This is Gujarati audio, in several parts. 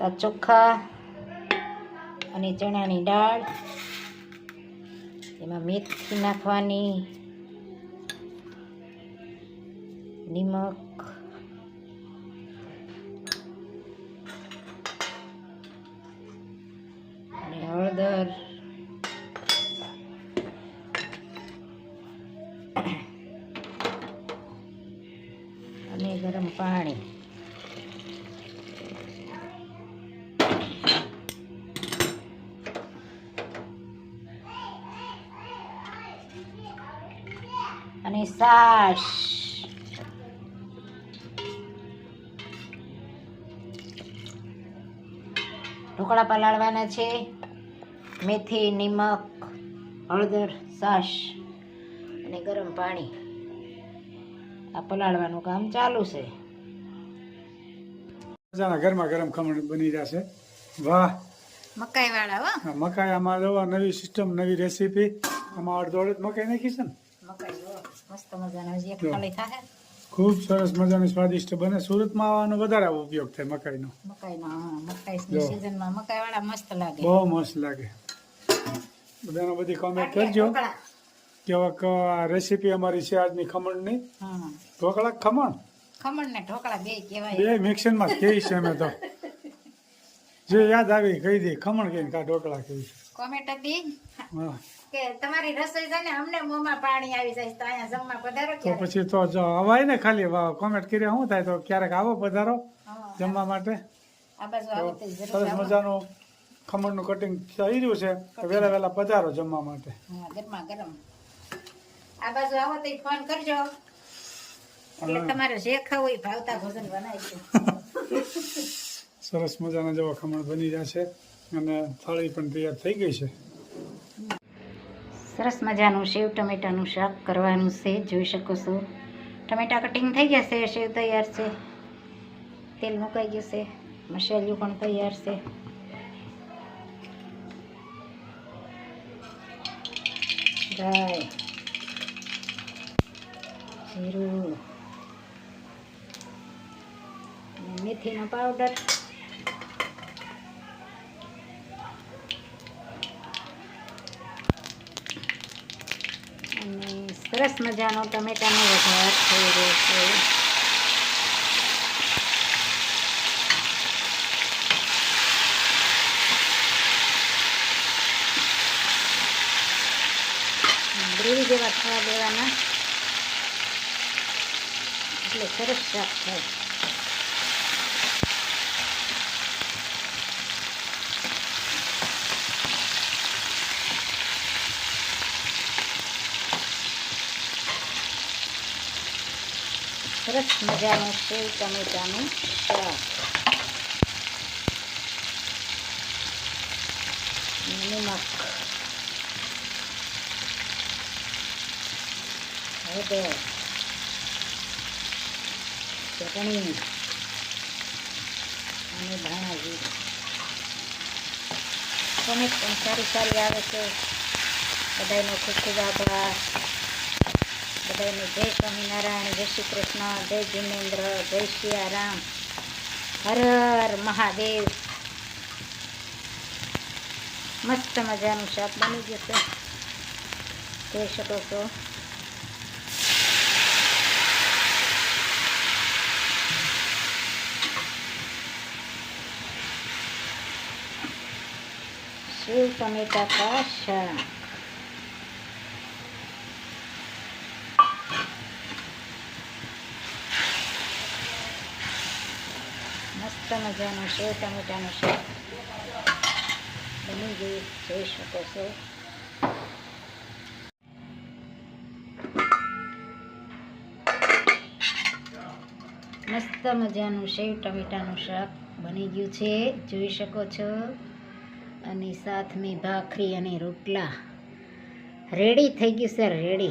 તો ચોખા અને ચણાની દાળ. એમાં મેથી નાખવાની. નિમક. અને હળદર. અને ગરમ પાણી. અને સાસ ઢોકળા પલાળવાના છે. મેથી નિમક હળદર સાસ અને ગરમ પાણી. આ પલાળવાનું કામ ચાલુ છે. ગરમા ગરમ ખમણ બની જશે વાહ. મકાઈ વાળા હો મકાઈ આમાં નવી સિસ્ટમ નવી રેસીપી આમાં અડધો અડધ મકાઈ નાખી છે ને? મકાઈ મસ્ત મજાના હજી એક ખાલી થાય ખૂબ સરસ મજાની સ્વાદિષ્ટ બને. સુરતમાં આવવાનો વધારે ઉપયોગ થાય મકાઈનો. મકાઈનો મકાઈ સીઝનમાં મકાઈ વાળા મસ્ત લાગે. બહુ મસ્ત લાગે. બધાનો બધી કોમેન્ટ કરજો. આ રેસીપી અમારી છે આજની ખમણની ઢોકળા ખમણ? ખમણ ને ઢોકળા બે કહેવાય. બે મિક્સરમાં કહી છે અમે તો. જે યાદ આવી કહી દે ખમણ કહીને કા ઢોકળા કહી કોમેન્ટ હતી હા. કે તમારી રસોઈ છે ને અમને મોમાં પાણી આવી જાય તો અહીંયા જમવા પધારો તો પછી તો જો અવાય ને ખાલી કોમેન્ટ કર્યા શું થાય તો ક્યારેક આવો પધારો જમવા માટે? સરસ. મજાનું ખમણનું કટિંગ થઈ રહ્યું છે. તો વહેલા વહેલા પધારો જમવા માટે. ગરમા ગરમ. આ બાજુ આવો તો ફોન કરજો. એટલે તમારે જે ખાવું એ ભાવતા ભોજન બનાવી સરસ મજાના જેવા ખમણ બની જશે અને થાળી પણ તૈયાર થઈ ગઈ છે. સરસ મજાનું સેવ ટમેટાનું શાક કરવાનું છે. જોઈ શકો છો. ટમેટા કટિંગ થઈ ગયા છે સેવ તૈયાર છે. તેલ મુકાઈ ગયું છે. મસાલિયું પણ તૈયાર છે. રાઈ જીરું. મેથીનો પાવડર અને સરસ મજાનો ટમેટાનો વઘાર થઈ રહ્યો છે. ગ્રેવી જેવા થવા દેવાના. એટલે સરસ શાક થાય. સરસ મજાનું સેવ ટમેટાનું શાક. નિમક. હળદર. ચટણી. અને ધાણા જીરું ટમેટ પણ સારી સારી આવે છે. બધાનો ખૂબ ખૂબ આભાર. બધાને જય સ્વામિનારાયણ, જય શ્રી કૃષ્ણ, જય જીનેન્દ્ર, જય સિયારામ હર હર મહાદેવ. મસ્ત મજાનું શાક બની જશે જોઈ શકો છો. શિવ ટમેટા કા મસ્ત મજાનું છે ટમેટાનું શાક બની ગયું જોઈ શકો છો. મસ્ત મજાનું સેવ ટમેટાનું શાક બની ગયું છે. જોઈ શકો છો. અને સાથ મેં ભાખરી અને રોટલા. રેડી થઈ ગયું સર રેડી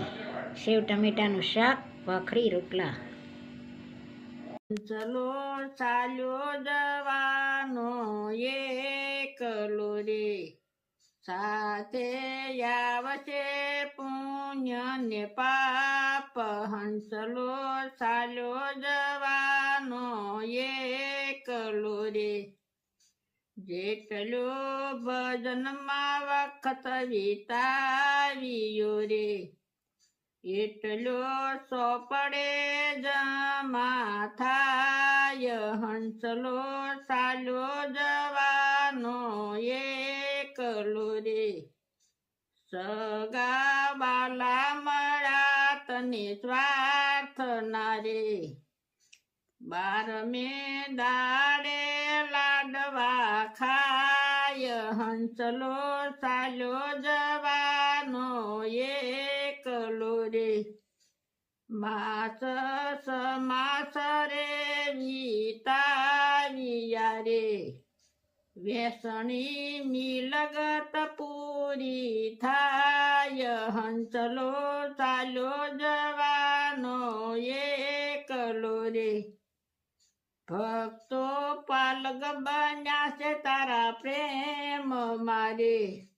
સેવ ટમેટાનું શાક, ભાખરી, રોટલા. ચલો ચાલ્યો જવાનો એકલો રે. સાથે આવશે પુણ્ય ને પાપ. હંસલો ચાલ્યો જવાનો એકલો રે. જેટલો ભજનમાં વખત વિતાવ્યો રે. એટલો સોપડે જ માથાય, હંસલો સાલો જવાનો એકલો રે. સગા બાલા મળા તને સ્વાર્થ ના રે. બારમે દાડે લાડવા ખાય, હંસલો સાલો જવાનો રે માસ સમાસ રે વિતાવિયા રે વેસણી મિલગત પૂરી થાય હંસલો ચાલો જવાનો એકલો રે. ભક્તો પાલગ બન્યા છે તારા પ્રેમ મારે.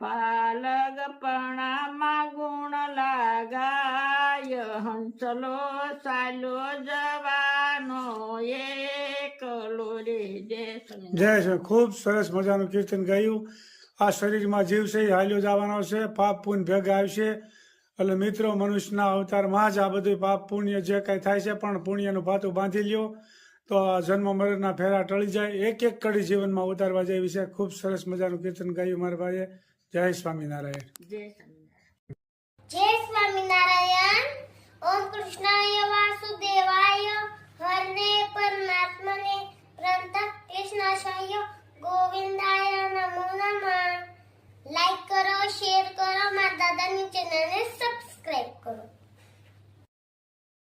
પાલગ પણામાં ગુણ લાગાય, હંસલો ચાલ્યો જવાનો એકલો જય. છે ખૂબ સરસ મજાનું કીર્તન ગાયું. આ શરીરમાં જીવ છે હાલ્યો જવાનો છે, પાપ પુણ્ય ભેગા આવશે. એટલે મિત્રો, મનુષ્યના અવતારમાં જ આ બધું પાપ પુણ્ય જે કાંઈ થાય છે, પણ પુણ્યનું પાતું બાંધી લ્યો. તો આ જન્મ મરણના ફેરા ટળી જાય. એક એક કડી જીવનમાં ઉતારવા જેવી છે. ખૂબ સરસ મજાનું કીર્તન ગાયું મારા ભાઈએ. જય સ્વામિનારાયણ. જય સ્વામિનારાયણ. જય સ્વામિનારાયણ. ઓમ કૃષ્ણાય વાસુદેવાય.